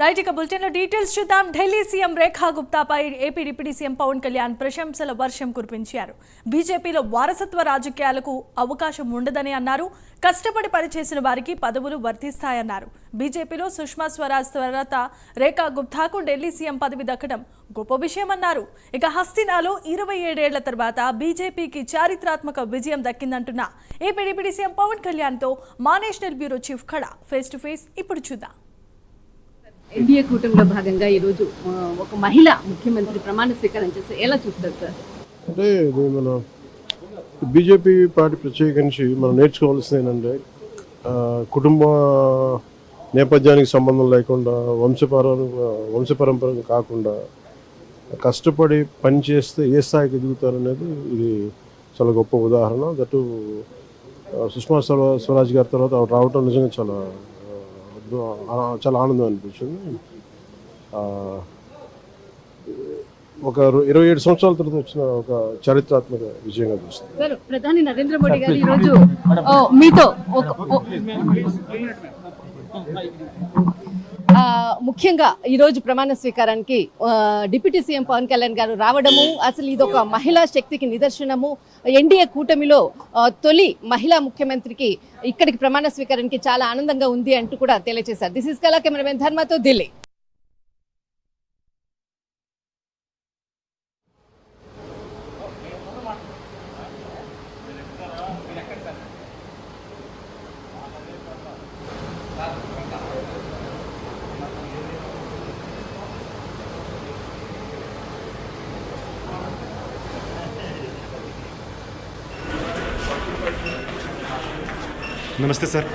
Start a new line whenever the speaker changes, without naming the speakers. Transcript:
Right ఇక బులెటిన్లో details చూద్దాం. Delhi CM Rekha గుప్తాపై AP deputy CM Pawan Kalyan ప్రశంసల వర్షం కురిపించారు. బీజేపీలో వారసత్వ రాజకీయాలకు అవకాశం ఉండదని అన్నారు. కష్టపడి పనిచేసిన వారికి పదవులు వర్తిస్తాయన్నారు. బీజేపీలో సుష్మా స్వరాజ్ తర్వాత రేఖా గుప్తాకు ఢిల్లీ సీఎం పదవి దక్కడం గొప్ప విషయమన్నారు ఇక హస్తినాలో ఇరవై ఏడేళ్ళ తర్వాత బీజేపీకి చారిత్రాత్మక విజయం దక్కిందంటున్న. ఏపీ డిప్యూటీ సీఎం పవన్ కళ్యాణ్తో మా నేషనల్ బ్యూరో చీఫ్ ఖడా. ఫేస్ టు ఫేస్ ఇప్పుడు చూద్దాం.
ఎన్డీఏ కూటమిలో భాగంగా ఈరోజు ఒక మహిళ ముఖ్యమంత్రి ప్రమాణ స్వీకారం చేస్తే ఎలా చూస్తారు సార్?
అంటే ఇది మన బీజేపీ పార్టీ ప్రత్యేకించి మనం నేర్చుకోవాల్సింది ఏంటంటే కుటుంబ నేపథ్యానికి సంబంధం లేకుండా వంశపర వంశపరంపర కాకుండా కష్టపడి పని చేస్తే ఏ స్థాయికి ఎదుగుతారనేది ఇది చాలా గొప్ప ఉదాహరణ. దట్టు సుష్మా స్వరాజ్ గారి తర్వాత రావటం నిజంగా చాలా చాలా ఆనందం అనిపించింది. ఆ, ఒక ఇరవై ఏడు సంవత్సరాల తర్వాత వచ్చిన ఒక చారిత్రాత్మక విజయంగా చూస్తుంది
సార్ ప్రధాని నరేంద్ర మోడీ గారు ఈరోజు మీతో ముఖ్యంగా ఈరోజు ప్రమాణ స్వీకారానికి డిప్యూటీ సీఎం పవన్ కళ్యాణ్ గారు రావడము అసలు ఇది ఒక మహిళా శక్తికి నిదర్శనము. ఎన్డీఏ కూటమిలో తొలి మహిళా ముఖ్యమంత్రికి ఇక్కడికి ప్రమాణ స్వీకారానికి చాలా ఆనందంగా ఉంది అంటూ కూడా తెలియజేశారు దిస్ ఇస్ కళా కెమెరామెన్ ధర్మతో ఢిల్లీ
ನಮಸ್ತೆ ಸರ್.